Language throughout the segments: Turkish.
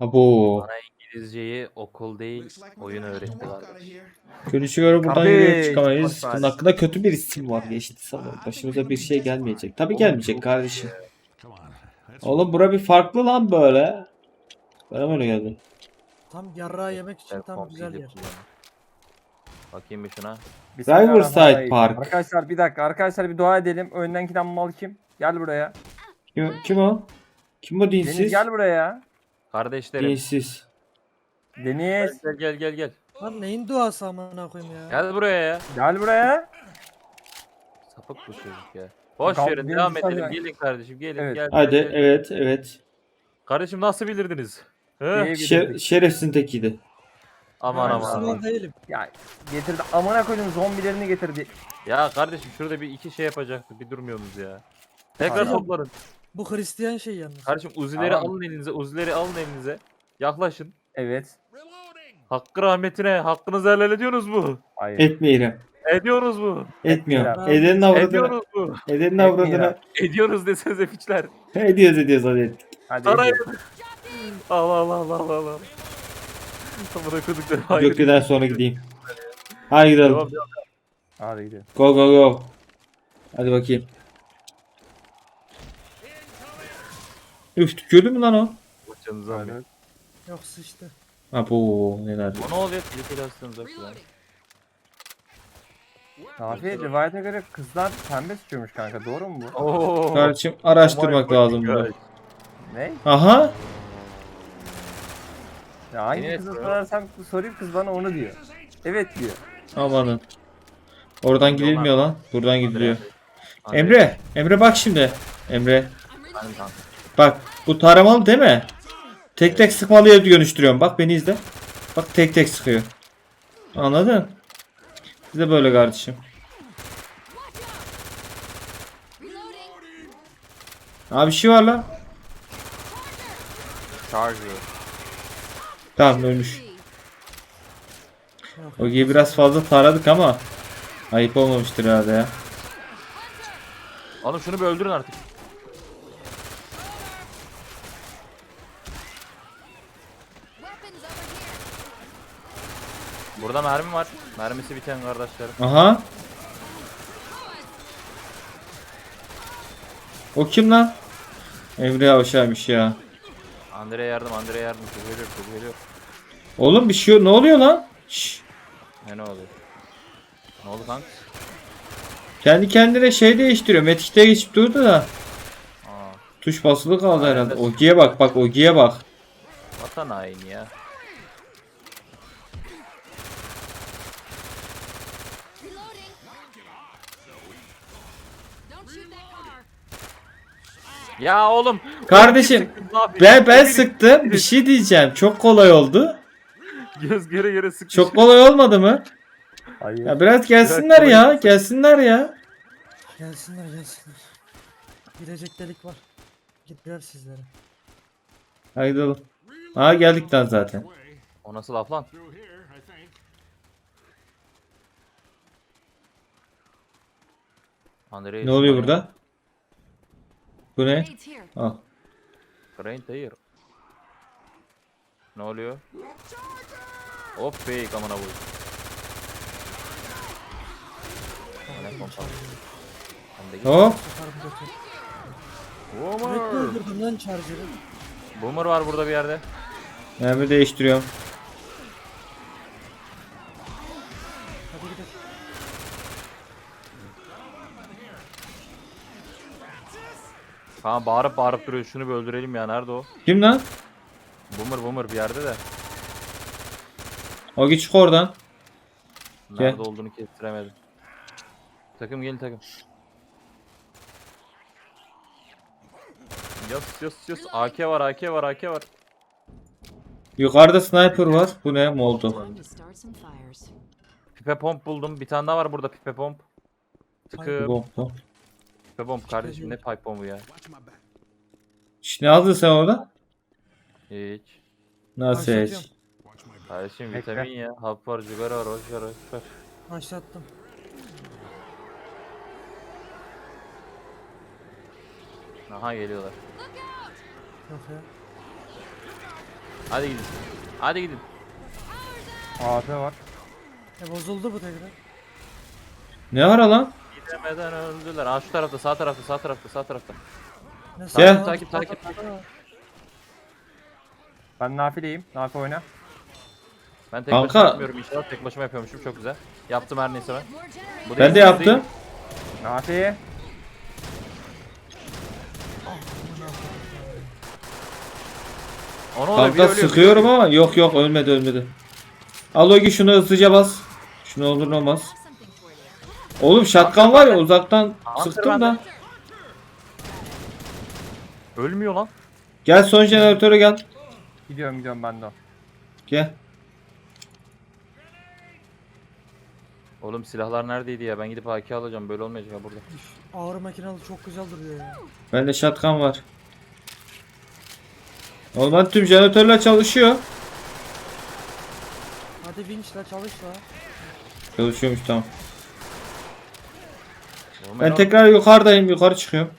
Abo. Bana İngilizceyi okul değil oyun öğretti kardeş. Görüşü göre buradan Kardeş, yürüyüp çıkamayız. Bunun hakkında kötü bir isim var geçti sanırım. Başımıza bir şey gelmeyecek. Tabii gelmeyecek kardeşim. Oğlum bura bir farklı lan böyle. Bana böyle geldi. Tam yarrağı yemek için tam Telefon güzel yer. kullanıyor. Bakayım bir şuna. Bismillahirrahmanirrahim. Park. Arkadaşlar bir dakika arkadaşlar bir dua edelim. Önden giden mal kim? Gel buraya. Kim, kim o? Kim o Deniz dinsiz? gel buraya. Kardeşlerim. Dinsiz. Deniz Gel gel gel gel. Lan neyin duası amına koyayım ya. Gel buraya ya. gel buraya. Sapık bu çocuk ya. Boş Bakalım, verin devam edelim. ya. Gelin kardeşim gelin. Evet. Gel, Hadi gel, gel. evet evet. Kardeşim nasıl bilirdiniz? Şer, şerefsin tekiydi. Aman Ben aman aman. Değilim. Ya getirdi amına koydum zombilerini getirdi. Ya kardeşim şurada bir iki şey yapacaktı. Bir durmuyorsunuz ya. Tekrar Aynen. Bu Hristiyan şey yalnız. Kardeşim uzileri Tamam. alın elinize. Uzileri alın elinize. Yaklaşın. Evet. Hakkı rahmetine hakkınızı helal ediyorsunuz mu? Hayır. Etmeyelim. Ediyoruz mu? Etmiyor. Etmiyor. Edenin avradını. Ediyoruz mu? Edenin avradını. Ediyoruz desenize piçler. Ediyoruz ediyoruz hadi ettik. Hadi. Saray. ediyorum. Allah Allah Allah Allah Allah. Amına koyduklarım. Gökdelen sonra gideyim. Hadi gidelim. Devam. Hadi gidelim. Go go go. Hadi bakayım. Üf tükürdü mü lan o? Canınızı almayın. Yok sıçtı. Ha bu neler. O ne oluyor? Tehlikeli hastanız falan. Abi rivayete göre kızlar pembe sıçıyormuş kanka doğru mu bu? Oo. Kardeşim araştırmak Oh my lazım God. bunu. Ne? Aha. Ya hangi Evet, kıza bro. sorarsam sorayım kız bana onu diyor. Evet diyor. Amanın. Oradan gidilmiyor lan. Buradan gidiliyor. Emre. Emre bak şimdi. Emre. Kanka. Bak bu taramalı değil mi? Tek tek sıkmalıya dönüştürüyorum. Bak beni izle. Bak tek tek sıkıyor. Anladın? Biz de böyle kardeşim. Abi bir şey var lan. Charger. Tamam ölmüş. Ogi'yi biraz fazla taradık ama ayıp olmamıştır herhalde ya. Oğlum şunu bir öldürün artık. Burada mermi var. Mermisi biten kardeşlerim. Aha. O kim lan? Emre Yavaşaymış ya. Andre'ye yardım, Andre'ye yardım. Kız geliyor, kız geliyor. Oğlum bir şey ne oluyor lan? Şşş. Ne ne oluyor? Ne oldu kanka? Kendi kendine şey değiştiriyor. Metikte geçip durdu da. Aa, Tuş basılı kaldı Aynen. herhalde. Ogi'ye bak bak Ogi'ye bak. vatan haini ya. Ya oğlum. Kardeşim ben ben sıktım. Bir şey diyeceğim. Çok kolay oldu. Göz göre göre sıkmış. Çok kolay olmadı mı? Hayır. Ya biraz gelsinler ya. Gelsinler ya. Gelsinler gelsinler. Girecek delik var. Gider sizlere. Haydi gidelim. Aa geldik lan zaten. O nasıl laf lan? Andre'yi Ne oluyor burada? Bu ne? Al. Brain hayır. Ne oluyor? Hop fake amına koyayım. Ne. Hop. Götür. Boomer. Sürekli öldürdüm lan charger'ı. Boomer var burada bir yerde. Mermi değiştiriyorum. Hadi gidelim. Tamam bağırıp bağırıp duruyor. Şunu bir öldürelim ya. Nerede o? Kim lan? Boomer boomer bir yerde de. Ogi çık oradan. Nerede Gel. olduğunu kestiremedim. Takım gelin takım. Yas yas yas. AK var AK var AK var. Yukarıda sniper var. Bu ne? Molotov. Time to start some fires. Pipe pomp buldum. Bir tane daha var burada pipe pomp. Tıkı Bom, bom. Pipe pomp kardeşim ne pipe pompu ya. Şş, ne aldın sen orada? Hiç. Nasıl Başlatıyorum. hiç? Kardeşim Bekle. vitamin ya. Hap var, cigara var, hoş var, hoş var. Başlattım. Aha geliyorlar. Hadi gidin. Hadi gidin. AP var. E bozuldu bu tekrar. Ne ara lan? Gidemeden öldüler. Aa şu tarafta, sağ tarafta, sağ tarafta, sağ tarafta. Ne Gel. Takip, takip, Ben nafileyim. Nafi oyna. Ben tek Kanka. başıma yapmıyorum inşallah. Tek başıma yapıyormuşum. Çok güzel. Yaptım her neyse ben. Bu Ben değil, de bu yaptım. değil. Nafi. Oluyor, biri Kanka ölüyor, sıkıyorum ama yok yok ölmedi ölmedi. Al Ogi şunu hızlıca bas. Şunu olur ne olmaz. Oğlum şatkan var ya uzaktan sıktım da. Ölmüyor lan. Gel son jeneratöre gel. Gidiyorum gidiyorum ben de. Gel. Oğlum silahlar neredeydi ya? Ben gidip AK alacağım. Böyle olmayacak ha burada. Ağır makinalı çok güzel duruyor ya. Bende şatkan var. Oğlum hadi tüm jeneratörler çalışıyor. Hadi vinçle çalış la. Çalışıyormuş tamam. Ben o- tekrar yukarıdayım yukarı çıkıyorum.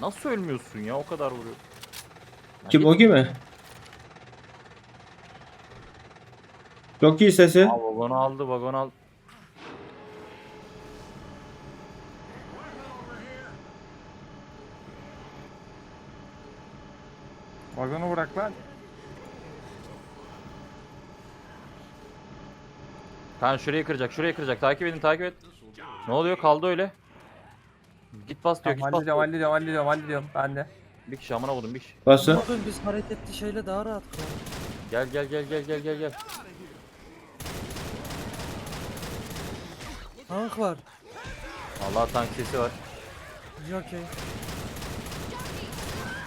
Nasıl ölmüyorsun ya? O kadar vuruyor. Kim Ogi mi? Çok iyi sesi. Aa, vagonu aldı, vagon aldı. Vagonu bırak lan. Kanka şurayı kıracak, şurayı kıracak. Takip edin, takip et. Ne oluyor? Kaldı öyle. Git bas diyor, Tamam, git bas hallediyorum diyor. hallediyorum hallediyorum hallediyorum. Ben de. Bir kişi amına vurdum bir kişi. Basın. Bakın biz hareketli şeyle daha rahat kıralım. Gel gel gel gel gel gel gel. Tank var. Allah tank sesi var. Jockey.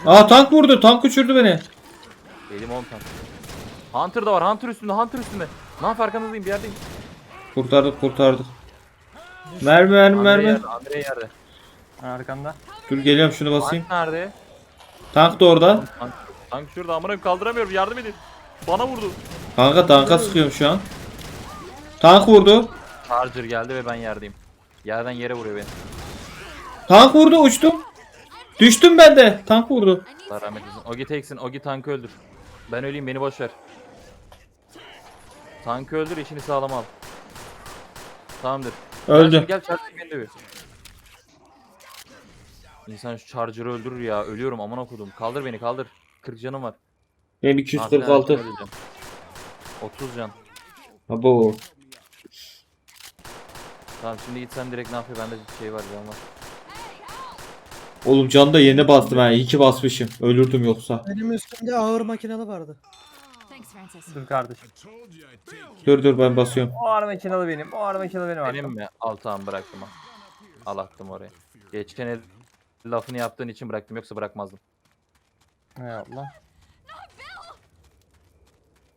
Aa tank vurdu. Tank uçurdu beni. Elim 10 tank. Hunter da var, Hunter üstünde, Hunter üstünde. Ne yap arkanızdayım, bir yerdeyim. Kurtardık kurtardık. Mermi mermi Andre mermi. yerde, Andre yerde. Arkanda. Dur geliyorum şunu basayım. Tank nerede? Tank da orada. Tank, tank şurada amına koyayım, kaldıramıyorum yardım edin. Bana vurdu. Kanka tanka sıkıyorum şu an. Tank vurdu. Charger geldi ve ben yerdeyim. Yerden yere vuruyor beni. Tank vurdu uçtum. Düştüm ben de. Tank vurdu. Allah rahmet eylesin. Ogi teksin, Ogi tankı öldür. Ben öleyim beni boş ver. Tankı öldür işini sağlam al. Tamamdır. Öldü. Charger Gel Charger beni. İnsan şu Charger'ı öldürür ya. Ölüyorum aman okudum. Kaldır beni kaldır. 40 canım var. Benim Nafile 246. öleceğim. 30 can. Abo. Tamam şimdi git sen direkt ne yapıyor? Bende bir şey var can var. Oğlum can da yeni bastım ha. İyi ki basmışım. Ölürdüm yoksa. Benim üstümde ağır makinalı vardı. Dur kardeşim. Dur dur ben basıyorum. O arma makinalı benim. O arma makinalı benim. Benim mi? Al tamam bıraktım. al. Al attım oraya. Geçen el lafını yaptığın için bıraktım yoksa bırakmazdım. Hay Allah.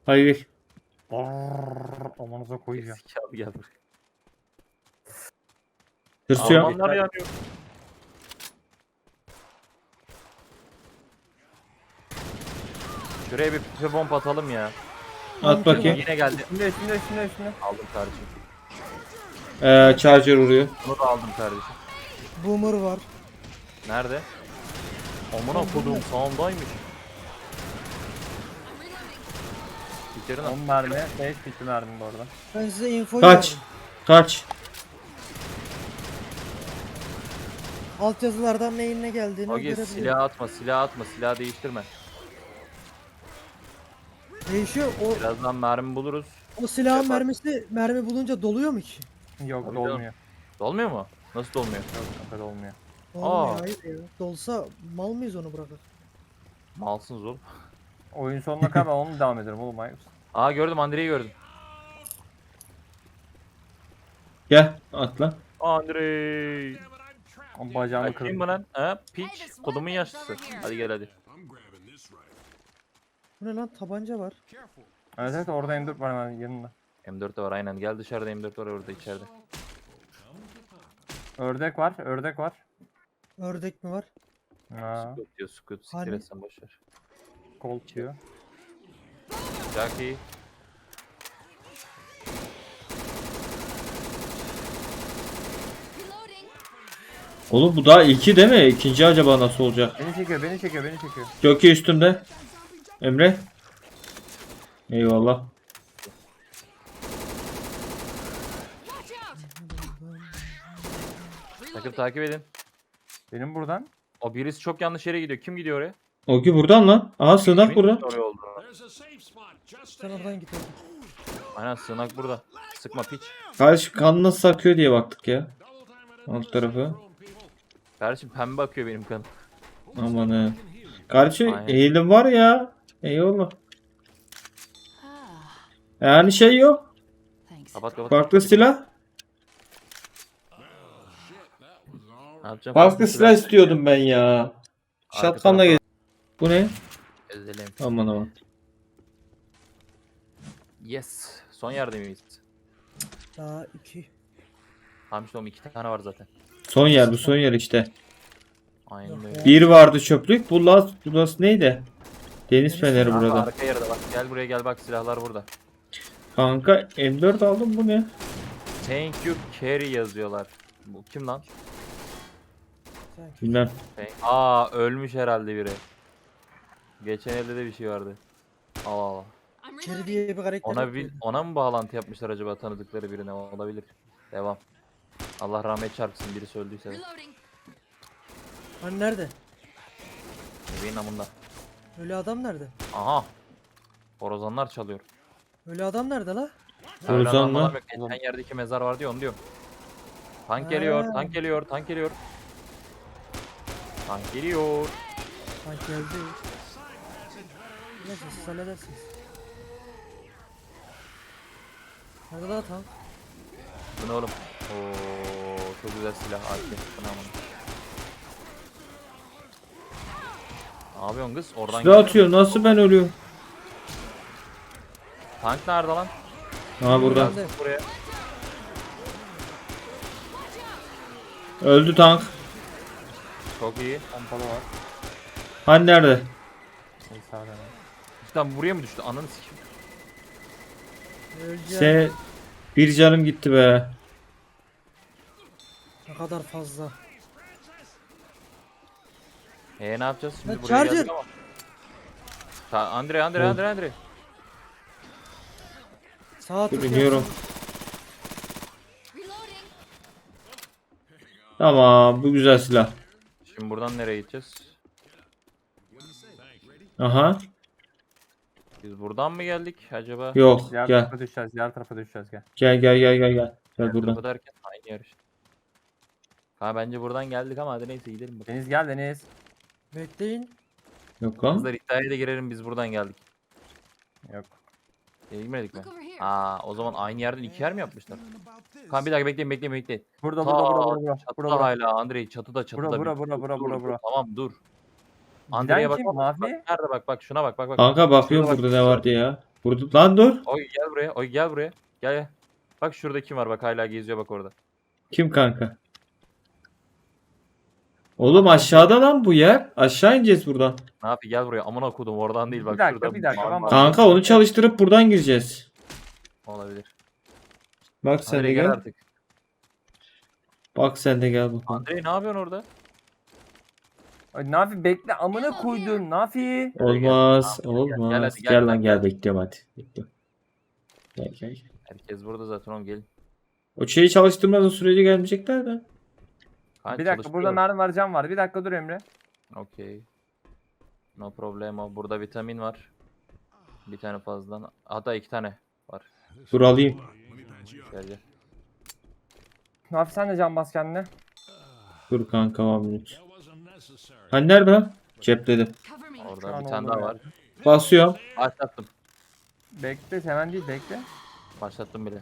Hayır. Brrrr, Amanıza koyacağım. Zekalı gel buraya. Tırsıyorum. Almanlar yanıyor. Şuraya bir pipe bomb atalım ya. At bakayım. Yine geldi. Üstünde üstünde üstünde üstünde. Aldım kardeşim. Ee, charger vuruyor. Bunu da aldım kardeşim. Boomer var. Nerede? Amına kodum sağımdaymış. Bitirin 10 mermi. 5 bitti mermi bu arada. Ben size info Kaç. verdim. Kaç. Alt yazılardan neyin ne geldiğini Ogi görebiliyorum. silah atma silah atma silah değiştirme. Değişiyor. O, Birazdan mermi buluruz. o silahın Yapar. mermisi mermi bulunca doluyor mu ki? Yok Tabii dolmuyor. Dolmuyor mu? Nasıl dolmuyor? Yok kanka dolmuyor. Olmuyor Aa. hayır ya. Dolsa mal mıyız onu bırakır? Malsınız oğlum. Oyun sonuna kadar ben onu devam ederim oğlum hayır. Aa gördüm Andrei'yi gördüm. Gel atla. Andrei. O bacağımı Ay, kim kırdım. bu lan? Ha? Piç. Kodumun yaşlısı. Hadi gel hadi. Bu ne lan tabanca var. Evet evet orada M4 var hemen yanında. M4 de var aynen. Gel dışarıda M4 var orada içeride. Ördek var, ördek var. Ördek mi var? Ha. Scoot diyor, scoot. Siktir Hani? boşver. Colt diyor. Jackie. Reloading. Oğlum bu daha ilki değil mi? İkinci acaba nasıl olacak? Beni çekiyor, beni çekiyor, beni çekiyor. Gökü üstümde. Emre. Eyvallah. Takip takip edin. Benim buradan. O birisi çok yanlış yere gidiyor. Kim gidiyor oraya? Ogi buradan lan. Aha sığınak Kimin burada. Oraya oldu. Git. Aynen sığınak burada. Sıkma piç. Kardeşim kan nasıl akıyor diye baktık ya. Alt tarafı. Kardeşim pembe akıyor benim kanım. Aman he. Kardeşim Aynen. eğilim var ya. Eyvallah. Yani şey yok. Kapat kapat. Farklı silah. Ne yapacağım? Farklı silah istiyordum ben ya. Arka Şatkanla tarafa. geç. Bu ne? Ezelim. Aman aman. Yes. Son yerde miyiz? Daha iki. Tamam işte oğlum iki tane var zaten. Son yer bu son yer işte. Aynen öyle. Bir vardı çöplük. Bu last, bu last neydi? Deniz feneri Kanka burada. arka yerde bak. Gel buraya gel bak silahlar burada. Kanka M4 aldım bu ne? Thank you carry yazıyorlar. Bu kim lan? Bilmem. Thank- Aa ölmüş herhalde biri. Geçen elde de bir şey vardı. Allah Allah. Cherry diye bir karakter Ona yok bir muydu? ona mı bağlantı yapmışlar acaba tanıdıkları birine olabilir. Devam. Allah rahmet çarpsın birisi öldüyse de. Hani nerede? Bebeğin amında. Ölü adam nerede? Aha. Horozanlar çalıyor. Ölü adam nerede la? Öyle Horozan adamlar mı? yok. Geçen yerdeki mezar var diyor onu diyorum. Tank geliyor, Ha. tank geliyor, tank geliyor. Tank geliyor. Tank geldi. Neyse siz halledersiniz. Nerede la tank? Bu ne oğlum? Oo, çok güzel silah. AK. Bu ne aman. Ne yapıyorsun kız? Oradan Silah geliyor. atıyor. Nasıl ben ölüyorum? Tank nerede lan? Ha burada. Nerede? Buraya. Öldü tank. Çok iyi. Pompalı var. Hani nerede? Neyse abi. Lan buraya mı düştü? Ananı sikeyim. Öleceğim. Se bir canım gitti be. Ne kadar fazla. Ee ne yapacağız şimdi Lan buraya Charger! geldik ama. Ta Andre Andre. Andre Andre. Sağa tık Biliyorum. yapsana. Tamam bu güzel silah. Şimdi buradan nereye gideceğiz? Aha. Biz buradan mı geldik acaba? Yok Diğer gel. tarafa düşeceğiz, diğer tarafa düşeceğiz gel. Gel gel gel gel gel. Gel buradan. derken aynı işte. Ha bence buradan geldik ama hadi neyse gidelim bakalım. Deniz gel Deniz. Bekleyin. Yok lan. Kızlar iddiaya da girelim biz buradan geldik. Yok. E, girmedik mi? Aa o zaman aynı yerden iki yer mi yapmışlar? Kanka bir dakika bekleyin bekleyin bekleyin. Burada burada burada burada. çatıda Burada burada. hala Andrei çatıda çatıda. Bura, bura, bura, bura, bura, bura. Tamam dur. Andrei'ye bak, bak, bak. Nerede bak bak şuna bak bak bak. Kanka bakıyorum Şurada bak, burada ne var diye ya. Burada lan dur. Oy gel buraya. Oy gel buraya. Gel gel. Bak şurada kim var bak hala geziyor bak orada. Kim kanka? Oğlum aşağıda lan bu yer. Aşağı ineceğiz buradan. Ne yapayım gel buraya. Aman okudum oradan değil bak Bir dakika, bir dakika, ben mavi Kanka onu çalıştırıp buradan gireceğiz. Olabilir. Bak sen de Andrei gel gel. artık. Bak sen de gel bakalım. Andrei ne yapıyorsun orada? Ay, Nafi bekle amına koydun Nafi. Olmaz. Gel, gel, gel, Olmaz. hadi, Gel, gel, lan gel, gel gel. bekliyorum hadi. Bekliyorum. Gel gel gel. Herkes burada zaten oğlum gelin. O şeyi çalıştırmadan sürece gelmeyecekler de. Ha, Bir dakika burada mermi var cam var. Bir dakika dur Emre. Okey. No problemo. Burada vitamin var. Bir tane fazladan. Hatta iki tane var. Dur alayım. Gel gel. Nafi sen de cam bas kendine. Dur kanka minute. Hani nerede lan? Cepledim. Orada bir tane daha var. Basıyorum. Başlattım. Bekle hemen değil bekle. Başlattım bile.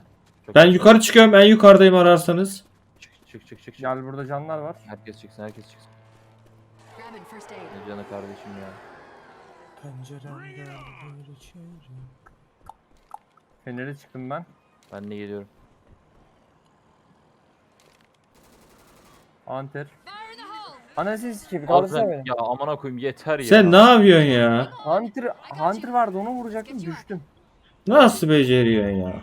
Çok Ben yukarı çıkıyorum. En yukarıdayım ararsanız. Çık çık çık. Gel burada canlar var. Herkes çıksın herkes çıksın. Grabbing first aid. Ne canı kardeşim ya. Penceremden bir içeri. Feneri çıktım ben. Ben de geliyorum. Anter. Anasını sikeyim Abi kaldırsana beni. ya aman koyayım yeter ya. Sen ne yapıyorsun ya? Hunter, Hunter vardı onu vuracaktım düştüm. Nasıl beceriyorsun ya?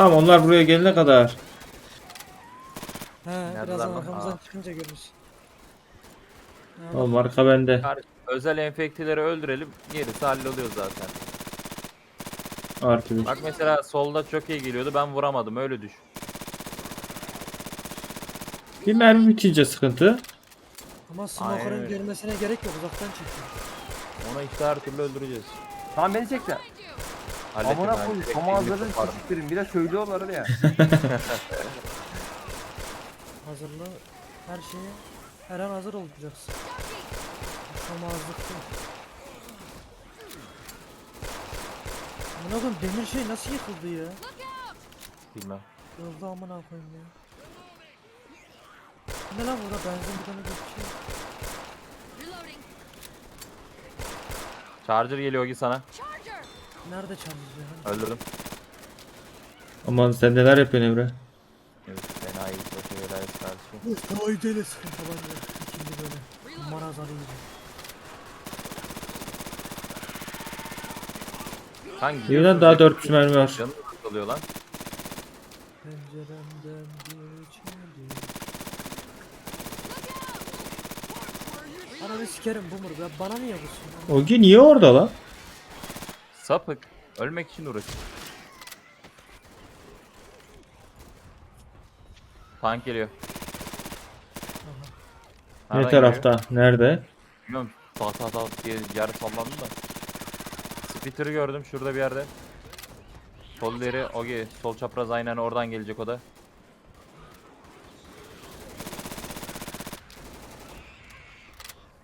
Tamam onlar buraya gelene kadar. He Nerede birazdan lan? arkamızdan Aa. çıkınca görürüz. Ha, Oğlum arka bende. Özel enfekteleri öldürelim. Gerisi halloluyor zaten. Artı bir. Bak mesela solda çok iyi geliyordu. Ben vuramadım. Öyle düş. Bir mermi bitince sıkıntı. Ama Aynen smoker'ın öyle. görmesine gerek yok uzaktan çekiyor. Ona işte her türlü öldüreceğiz. Tamam beni çekti. Hallettim Amına ben. koyayım. Elini kopardım. siktirin. Bir de söylüyorlar ya. Hazırlığı her şeye her an hazır olacaksın. Tamazlık değil. Amına koyayım demir şey nasıl yıkıldı ya? Bilmem. Yıldı amına koyayım ya. Ne lan burada benzin bir tane geçiyor. Reloading. Charger geliyor Ogi sana. Nerede çalıyor ya? Öldürdüm. Aman sen neler yapıyorsun Emre? Evet, fena iyi. Başı velayet kardeşim. Bu tavaydeyle sıkın tabanca. İkili böyle. Maraz arayıcı. Hangi? İyi lan daha 400 mermi var. Canım oluyor lan. Penceremden geçmedi. Ananı sikerim be. Bana niye vuruyorsun? Ogi niye orada lan? Sapık. Ölmek için uğraşıyor. Tank geliyor. Ne Nereden tarafta? Nerede? geliyor? Bilmiyorum. Ta ta ta diye yer sallandı da. Splitter'ı gördüm şurada bir yerde. Sol ileri Ogi. Sol çapraz aynen oradan gelecek o da.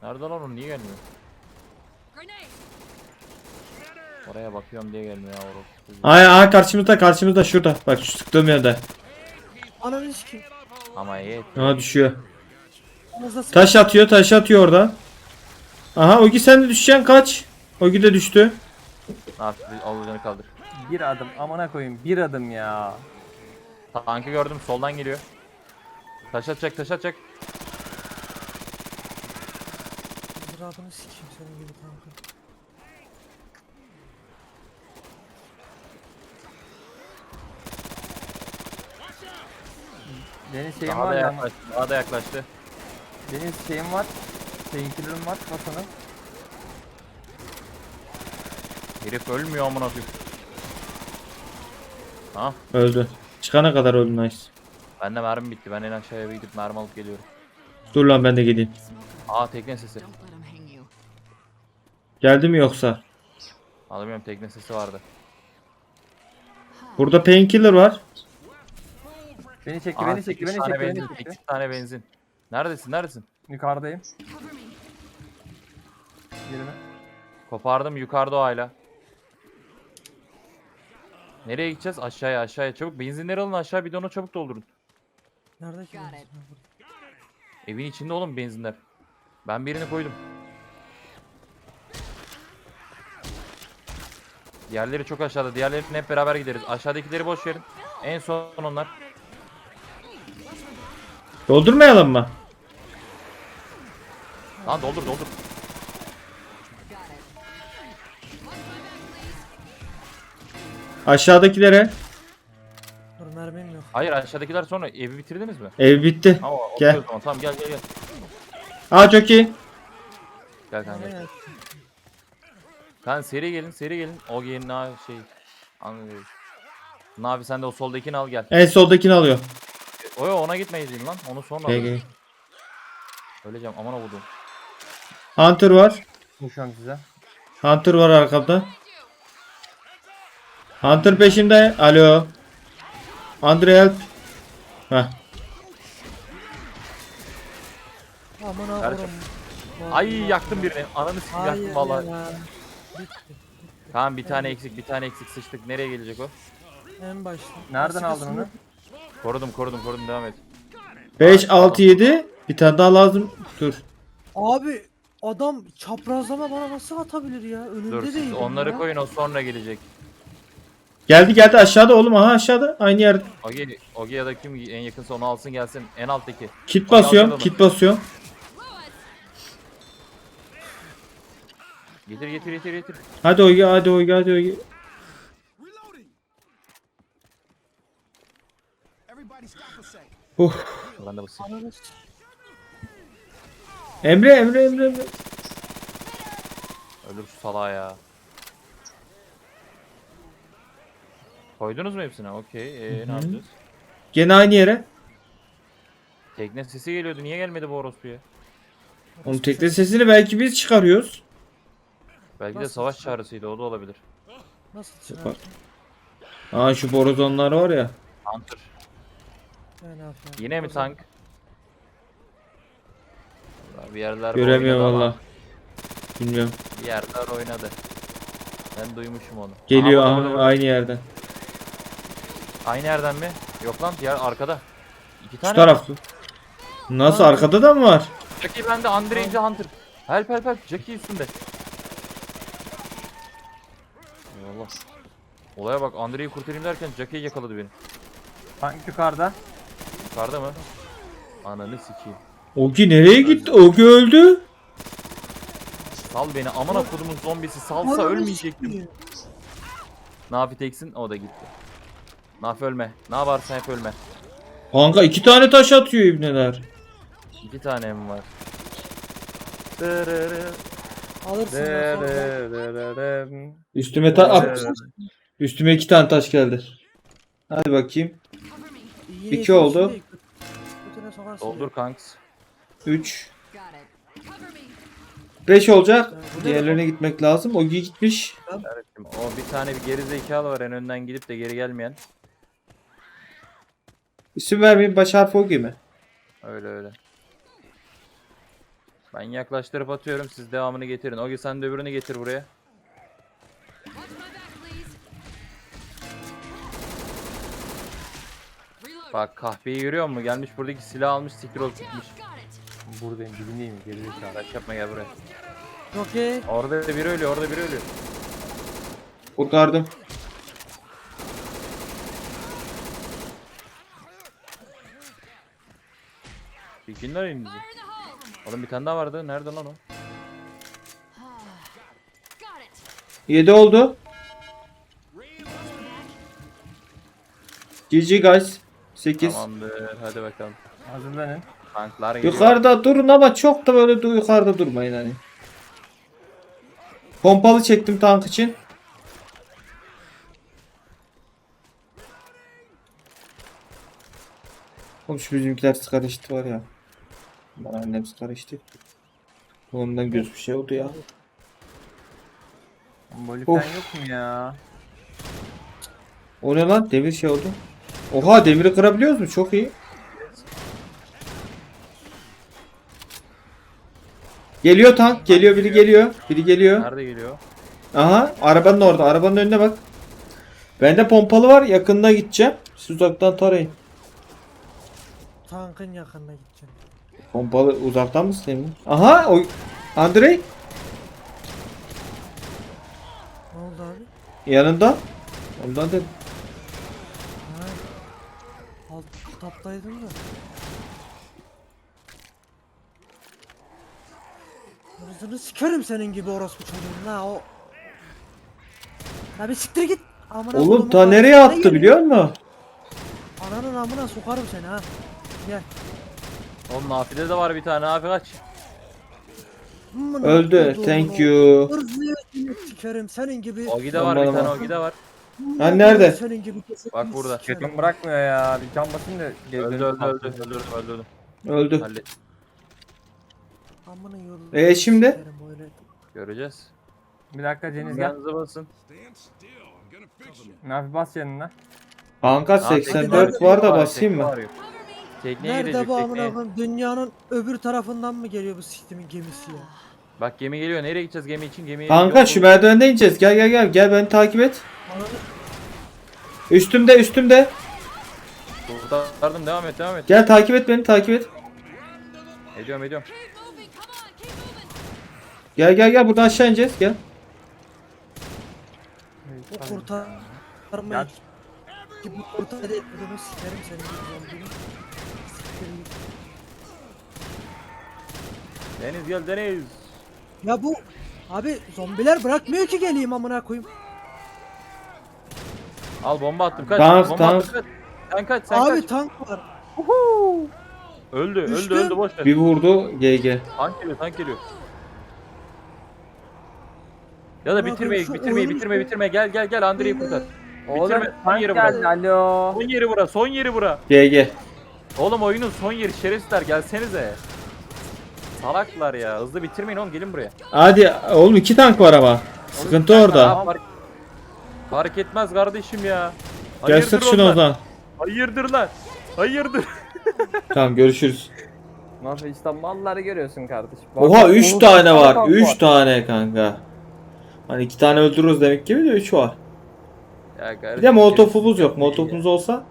Nerede lan o niye gelmiyor? Grenade. Oraya bakıyorum diye gelmiyor ya orası. Ay ay karşımızda karşımızda şurada. Bak şu sıktığım yerde. Ananı sikeyim. Ama iyi. Aha düşüyor. Taş atıyor taş atıyor orada. Aha Ogi sen de düşeceksin kaç. Ogi de düştü. Yaptı? Avucunu kaldır. Bir adım. Amına koyayım. Bir adım ya. Tankı gördüm soldan geliyor. Taş atacak taş atacak. Zırabını sikeyim senin gibi kanka. Deniz şeyim Daha var da ya. yaklaştı. Daha da yaklaştı. Deniz şeyim var. Painkiller'ım var kasanın. Herif ölmüyor amına koyayım. Ha, Öldü. Çıkana kadar öldü nice. bende mermi bitti. Ben en aşağıya bir gidip mermi alıp geliyorum. Dur lan ben de geleyim. Aa tekne sesi. Don't let him hang you. Geldi mi yoksa? Alamıyorum tekne sesi vardı. Burada painkiller var. Beni çekti, Aa, beni çekti, 8 beni tane çekti, beni benzin. çekti. 8 tane benzin. Neredesin? Neredesin? Yukarıdayım. Yerime. Kopardım yukarıda o hala. Nereye gideceğiz? Aşağıya aşağıya çabuk. Benzinleri alın aşağı bidonu çabuk doldurun. Nerede ki? Got it. Evin içinde oğlum benzinler. Ben birini koydum. Diğerleri çok aşağıda. Diğerlerini hep beraber gideriz. Aşağıdakileri boş verin. En son onlar. Doldurmayalım mı? Lan doldur doldur. Aşağıdakilere. Dur mermim yok. Hayır aşağıdakiler sonra evi bitirdiniz mi? Ev bitti. Tamam Gel. gel. Tamam, tamam gel gel gel. Aa çok iyi. Gel kanka. Evet. Kanka seri gelin seri gelin. O gelin na şey. Anlıyorum. Navi sen de o soldakini al gel. En soldakini alıyor. O ona gitmeyiz diyeyim lan. Onu sonra Gel, gel. Öleceğim aman avudum. Hunter var. Konuşuyorum size. Hunter var arkamda. Hunter peşimde. Alo. Andre help. Heh. Aman ha Kardeşim. Ay yaktım birini. Ananı sikim yaktım. Bitti. Tamam bir tane eksik bir tane eksik sıçtık. Nereye gelecek o? En başta. Nereden aldın onu? Korudum korudum korudum devam et. 5, 6, 7. Bir tane daha lazım. Dur. Abi adam çaprazlama bana nasıl atabilir ya? Önünde Dur değil. siz onları koyun o sonra gelecek. Geldi geldi aşağıda oğlum. Aha aşağıda. Aynı yerde. Ogi, Ogi ya da kim en yakınsa onu alsın gelsin. En alttaki. Kit Hadi basıyorum. Kit basıyorum. Lewis. Getir getir getir getir. Hadi Ogi hadi Ogi hadi Ogi. Uh. Ben de basayım. Emre Emre Emre Emre. Ölür şu salağa ya. Koydunuz mu hepsine? Okey. Ee, ne yapacağız? Gene aynı yere. Tekne sesi geliyordu. Niye gelmedi bu orospuya? Onun tekne sesini belki biz çıkarıyoruz. Belki de Nasıl savaş çıkar? çağrısıydı. O da olabilir. Nasıl çıkar? Aa şu borazonlar var ya. Hunter. Ben? Yine mi tank? Vallahi Bir yerler Göremiyorum oynadı ama valla. Bilmiyorum. Bir yerler oynadı. Ben duymuşum onu. Geliyor Aha, aha, burada, burada. aynı yerden. Aynı yerden mi? Yok lan diğer arkada. İki Şu tane. taraflı. Nasıl Aa. arkada da mı var? Jackie bende, Andre ince Hunter. Help help help. Jackie üstünde. Allah. Olaya bak Andre'yi kurtarayım derken Jackie yakaladı beni. Tank yukarıda. Yukarıda mı? Ananı sikeyim. Ogi nereye gitti? Ogi öldü. Sal beni amına kodumun zombisi salsa ölmeyecektim. Nafi teksin o da gitti. Nafi ölme. Ne yaparsan hep ölme. Kanka iki tane taş atıyor ibneler. İki tane mi var? Dırırı. Alırsın. Üstüme ta at. Üstüme iki tane taş geldi. Hadi bakayım. İki oldu. Doldur kanks. 3. Got it. Cover me. 5 olacak. Diğerlerine gitmek lazım. Ogi gitmiş. Kardeşim, O bir tane bir geri zekalı var en önden gidip de geri gelmeyen. İsim vermeyin baş harfi Ogi mi? Öyle öyle. Ben yaklaştırıp atıyorum siz devamını getirin. Ogi sen de öbürünü getir buraya. Bak kahveyi görüyor musun? Gelmiş buradaki silah almış siktir gitmiş. Buradayım dibindeyim gerizekalı. Taş yapma gel buraya. Okey. Orada biri ölüyor orada biri ölüyor. Kurtardım. Bilginler elinizi. Oğlum bir tane daha vardı. Nerede lan o? Got it. 7 oldu. GG guys. 8. Tamamdır. Hadi bakalım. Hazırlanın. Tanklar geliyor. Yukarıda durun ama çok da böyle du- yukarıda durmayın hani. Pompalı çektim tank için. Oğlum şu bizimkiler karıştı var ya. Bana annem karıştı. Ondan göz bir şey oldu ya. Boliften Of. yok mu ya? O ne lan? Demir şey oldu. Oha demiri kırabiliyoruz mu? Çok iyi. Geliyor tank. Geliyor biri geliyor. Biri geliyor. Nerede geliyor? Aha arabanın orada. Arabanın önüne bak. Bende pompalı var. Yakında gideceğim. Siz uzaktan tarayın. Tankın yakınına gideceğim. Pompalı uzaktan mı senin? Aha o Andrei Ne oldu abi? yanında. Ondan dedim. Ha. Alt taptaydın da. Hırzını sikerim senin gibi orospu çocuğun ha o. Ya bir siktir git. Amına Oğlum ta nereye attı geliyor. biliyor musun? Ananın amına sokarım seni ha. Gel. Oğlum Nafi'de de var bir tane. Nafi kaç. Amına Öldü. Thank o. you. Hırzını sikerim senin gibi. Ogi de var bir Aman tane aman. Ogi de var. Amına nerede? koyayım Senin gibi kesin Bak burada. Yakın bırakmıyor ya. Bir can basayım da geri Öldü dönüp öldü öldü. Öldürdüm öldürdüm. Öldü. Hallet. Amına yolunu E, şimdi? sikerim. Göreceğiz. Bir dakika Deniz gel. Yanınıza basın. Nafi bas yanına. Kanka 84 tekne var da basayım tekne mı? var yok. Tekneye Nerede gidecek bu amına tekneye. koyayım? Dünyanın öbür tarafından mı geliyor bu siktimin gemisi ya? Bak gemi geliyor. Nereye gideceğiz gemi için? Gemiye Kanka şu merdivenden ineceğiz. Gel gel gel. Gel beni takip et. Üstümde üstümde. Kurtardım devam et devam et. Gel takip et beni takip et. Ediyorum ediyorum. Gel gel gel buradan aşağı ineceğiz. Gel. o kurtarmayı ki bu kurtar etmediğimi sikerim zombini. Sikerim. Deniz gel Deniz. Ya bu abi zombiler bırakmıyor ki geleyim amına koyayım. Al bomba attım kaç. Tank, bomba tank. attım kaç. Sen kaç sen abi kaç. tank var. Öldü öldü Düştüm. öldü boş ver. Bir vurdu GG. Tank geliyor tank geliyor. Ya da Bırakın bitirmeyi şu bitirmeyi bitirme bitirme gel gel gel Andre'yi kurtar. Oğlum Bitirme, son tank yeri geldi alo. Son yeri bura son yeri bura. GG. Oğlum oyunun son yeri şerefsizler gelsenize. Salaklar ya hızlı bitirmeyin oğlum gelin buraya. Hadi oğlum iki tank var ama. Sıkıntı orada. Fark, fark etmez kardeşim ya. Gel sık şunu onlar. o zaman. Hayırdır lan. Hayırdır. Tamam görüşürüz. Nasıl işte malları görüyorsun kardeşim. Bak, Oha bak, 3 Oğuz tane var. 3 tane kanka. Hani 2 tane öldürürüz demek gibi de 3 var. Ya Bir kardeşim, de molotofumuz yok. Molotofumuz olsa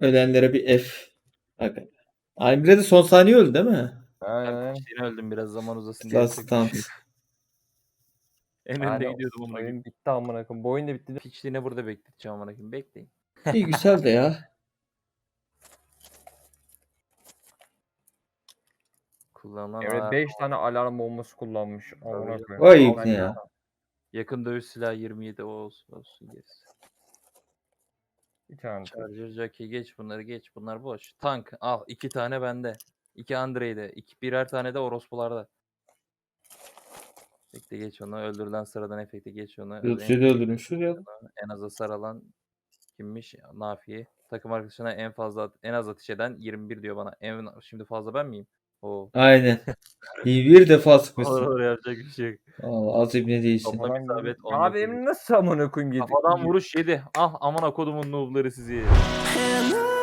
ölenlere bir F. Aga. Emre de son saniye öldü değil mi? Aynen. Yine öldüm biraz zaman uzasın diye. Last stand. En önde gidiyordum koyayım. Oyun bitti amına koyayım. Bu oyun da bitti. Piçliğine burada bekleteceğim amına koyayım. Bekleyin. İyi güzel de ya. Kullanılan Emre ağır- 5 tane alarm bombası kullanmış. Amına Tabii. koyayım. Vay ibne ya. yakın dövüş silahı 27 o olsun olsun gerisi. Bir tane. Charger jockey geç bunları geç bunlar boş. Tank al iki tane bende. İki Andrei'de. iki birer tane de orospularda. Efekte geç onu. Öldürülen sıradan efekte geç onu. En- 37 öldürmüşüz ya. En az hasar alan kimmiş? Nafi. Takım arkadaşına en fazla en az ateş eden 21 diyor bana. En şimdi fazla ben miyim? Oo. Aynen. İyi bir defa sıkmışsın. Olur yapacak bir şey yok. Aa, az ibne değilsin. Toplam Aman isabet Abi 19. Emre nasıl amına koyayım yedi? Kafadan vuruş yedi. Ah aman kodumun noobları sizi. I